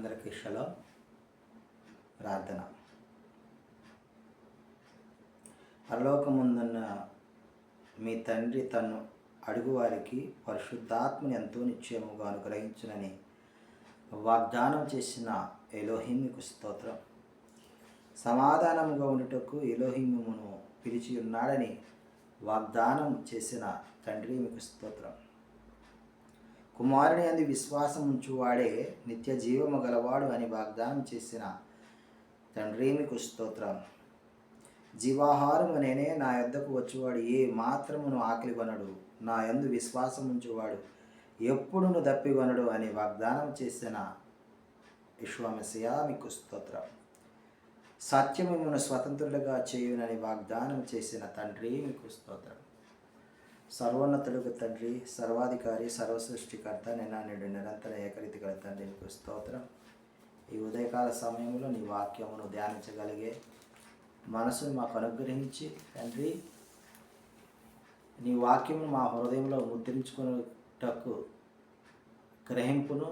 అందరికీ షలో ప్రార్థన. పరలోకముందున్న మీ తండ్రి తను అడుగువారికి పరిశుద్ధాత్మని ఎంతో నిశ్చయముగా అనుగ్రహించునని వాగ్దానం చేసిన ఎలోహిమికు స్తోత్రం. సమాధానముగా ఉండుటకు ఎలోహిమును పిలిచి ఉన్నాడని వాగ్దానం చేసిన తండ్రి మీకు స్తోత్రం. కుమారుని అంది విశ్వాసం ఉంచువాడే నిత్య జీవము గలవాడు అని వాగ్దానం చేసిన తండ్రి మీకు స్తోత్రం. జీవాహారము నేనే నా యొద్దకు వచ్చేవాడు ఏ మాత్రమును ఆకలి కొనడు. నా యందు విశ్వాసం ఉంచువాడు ఎప్పుడును దప్పికొనడు అని వాగ్దానం చేసిన విశ్వమసియా మీకు స్తోత్రం. సత్యమును స్వతంత్రులుగా చేయునని వాగ్దానం చేసిన తండ్రి మీకు స్తోత్రం. సర్వోన్నతులకు తండ్రి సర్వాధికారి సర్వసృష్టికర్త నిన్న నేడు నిరంతర ఏకరీతి గల తండ్రి మీకు స్తోత్రం. ఈ ఉదయకాల సమయంలో నీ వాక్యమును ధ్యానించగలిగే మనసును మాకు అనుగ్రహించి తండ్రి నీ వాక్యమును మా హృదయంలో ముద్రించుకునేటకు గ్రహింపును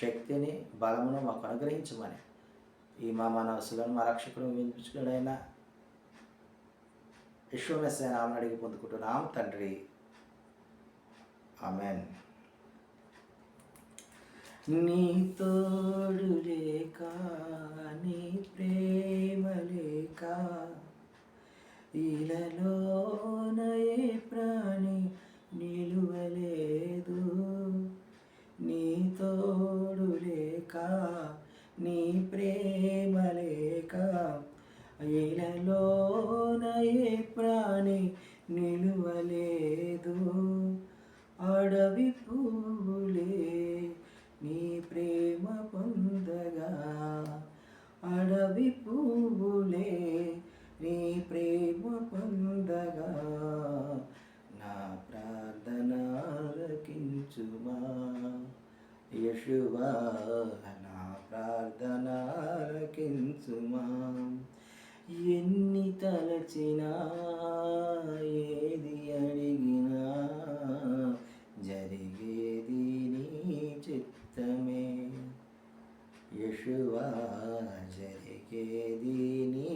శక్తిని బలమును మాకు అనుగ్రహించమని ఈ మా మనసులను మా రక్షకుడు వినిపించుకుడైన విశ్వమెస్సే నామని అడిగి పొందుకుంటున్నాం. తండ్రి ఆమెన్ నీ తోడు లేక నీ ప్రేమ లేక ఇలలోనయే ప్రాణి నిలువలేదు. నీ తోడు లేక నీ ప్రేమ లేక ఇలలోనయే ప్రాణి నిలువలేదు. అడవి పూలే నీ ప్రేమ పొందగా. అడవి పువ్వులే నీ ప్రేమ పొందగా. నా ప్రార్థన ఆలకించుమా. యశువా నా ప్రార్థన ఆలకించుమా. ఎన్ని తలచినా ఏది నీ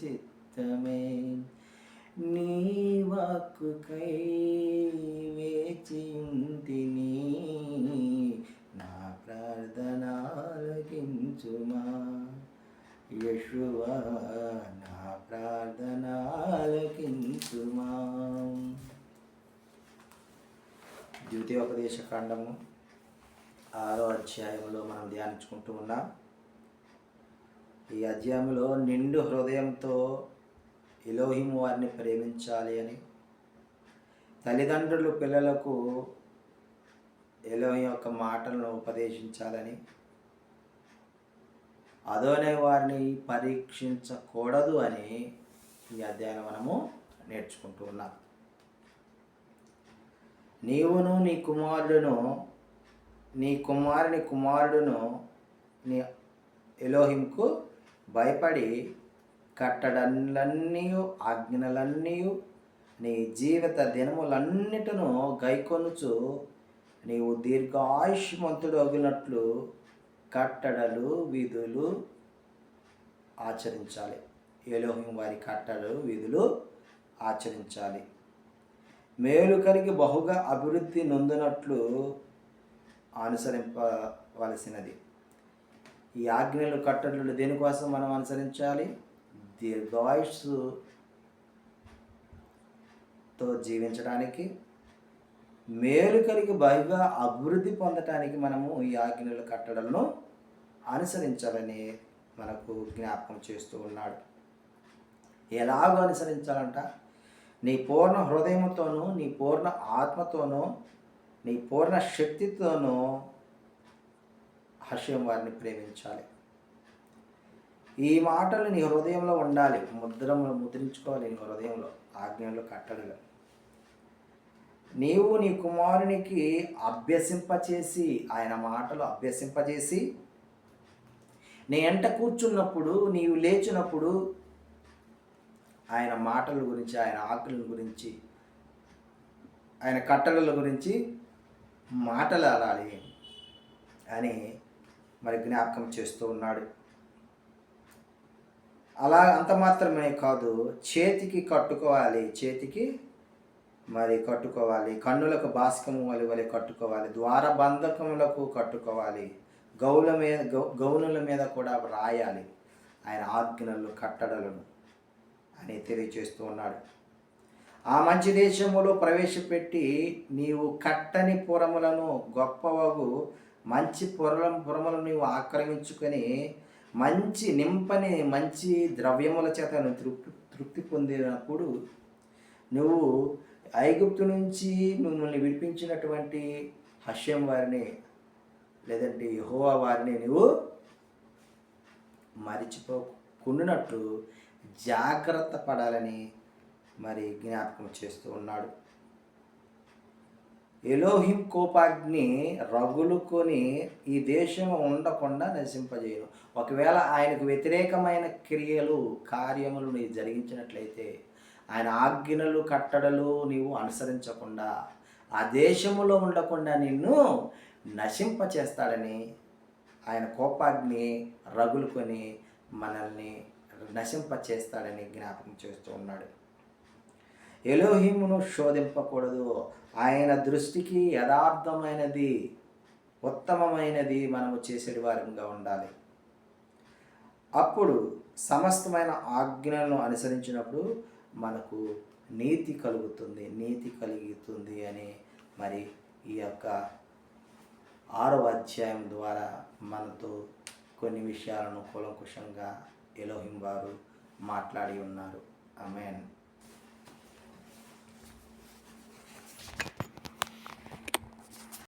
చిత్తమే. నీ వాక్కుకై వేచి ఉంటిని నా ప్రార్థన ఆలకించుమా యశువా నా ప్రార్థన ఆలకించుమా ద్వితీయోపదేశ కాండము ఆరో అధ్యాయంలో మనం ధ్యానించుకుంటూ ఉన్నాం. ఈ అధ్యాయంలో నిండు హృదయంతో ఎలోహిం వారిని ప్రేమించాలి అని. తల్లిదండ్రులు పిల్లలకు ఎలోహిం యొక్క మాటలను ఉపదేశించాలని. అదోనే వారిని పరీక్షించకూడదు అని ఈ అధ్యాయం మనము నేర్చుకుంటూ ఉన్నాం. నీవును నీ కుమారుడును నీ కుమారుని కుమారుడును నీ ఎలోహింకు భయపడి కట్టడలన్నీ ఆజ్ఞలన్నీ నీ జీవిత దినములన్నిటిను గైకొనుచు నీవు దీర్ఘాయుష్మంతుడు అగినట్లు కట్టడలు విధులు ఆచరించాలి. ఏలోహిం వారి కట్టడలు విధులు ఆచరించాలి. మేలు కలిగి బహుగా అభివృద్ధి నొందినట్లు అనుసరింపవలసినది. ఈ ఆజ్ఞలు కట్టడలు దేనికోసం మనం అనుసరించాలి? దీర్ఘాయుస్సుతో జీవించడానికి మేలు కలిగి బాగా అభివృద్ధి పొందటానికి మనము ఈ ఆజ్ఞలు కట్టడలను అనుసరించాలని మనకు జ్ఞాపకం చేస్తూ ఉన్నాడు. ఎలాగో అనుసరించాలంట? నీ పూర్ణ హృదయంతోనూ నీ పూర్ణ ఆత్మతోనూ నీ పూర్ణ శక్తితోనూ హర్షం వారిని ప్రేమించాలి. ఈ మాటలు నీ హృదయంలో ఉండాలి. ముద్రములు ముద్రించుకోవాలి నీ హృదయంలో ఆజ్ఞలు కట్టడలు. నీవు నీ కుమారునికి అభ్యసింపచేసి ఆయన మాటలు అభ్యసింపజేసి నీ ఎంట కూర్చున్నప్పుడు నీవు లేచినప్పుడు ఆయన మాటల గురించి ఆయన ఆకుల గురించి ఆయన కట్టడల గురించి మాటలాడాలి అని మరి జ్ఞాపకం చేస్తూ ఉన్నాడు. అలా అంత మాత్రమే కాదు చేతికి కట్టుకోవాలి చేతికి మరి కట్టుకోవాలి కన్నులకు బాస్కము వలి వలి కట్టుకోవాలి ద్వార బంధకములకు కట్టుకోవాలి గౌల మీద గౌ గౌనుల మీద కూడా రాయాలి ఆయన ఆజ్ఞలు కట్టడలను అని తెలియచేస్తూ ఉన్నాడు. ఆ మంచి దేశములో ప్రవేశపెట్టి నీవు కట్టని పురములను గొప్పవగు మంచి పొరల పురములను నీవు ఆక్రమించుకొని మంచి నింపని మంచి ద్రవ్యముల చేత నువ్వు తృప్తి తృప్తి పొందినప్పుడు నువ్వు ఐగుప్తు నుంచి మిమ్మల్ని విడిపించినటువంటి హష్యం వారిని లేదంటే యహోవా వారిని నువ్వు మరిచిపోకుండానట్టు జాగ్రత్త పడాలని మరి జ్ఞాపకం చేస్తూ ఉన్నాడు. ఎలోహిం కోపాగ్ని రగులుకొని ఈ దేశం ఉండకుండా నశింపజేయను. ఒకవేళ ఆయనకు వ్యతిరేకమైన క్రియలు కార్యములు నీవు జరిగించినట్లయితే ఆయన ఆజ్ఞలు కట్టడలు నీవు అనుసరించకుండా ఆ దేశములో ఉండకుండా నిన్ను నశింప చేస్తాడని ఆయన కోపాగ్ని రగులుకొని మనల్ని నశింప చేస్తాడని జ్ఞాపకం చేస్తూ ఉన్నాడు. ఎలోహిమును శోధింపకూడదు. ఆయన దృష్టికి యథార్థమైనది ఉత్తమమైనది మనము చేసేటి వారంగా ఉండాలి. అప్పుడు సమస్తమైన ఆజ్ఞలను అనుసరించినప్పుడు మనకు నీతి కలుగుతుంది నీతి కలుగుతుంది అని మరి ఈ యొక్క ఆరో అధ్యాయం ద్వారా మనతో కొన్ని విషయాలను కులంకుశంగా ఎలోహిం వారు మాట్లాడి ఉన్నారు. అమెన్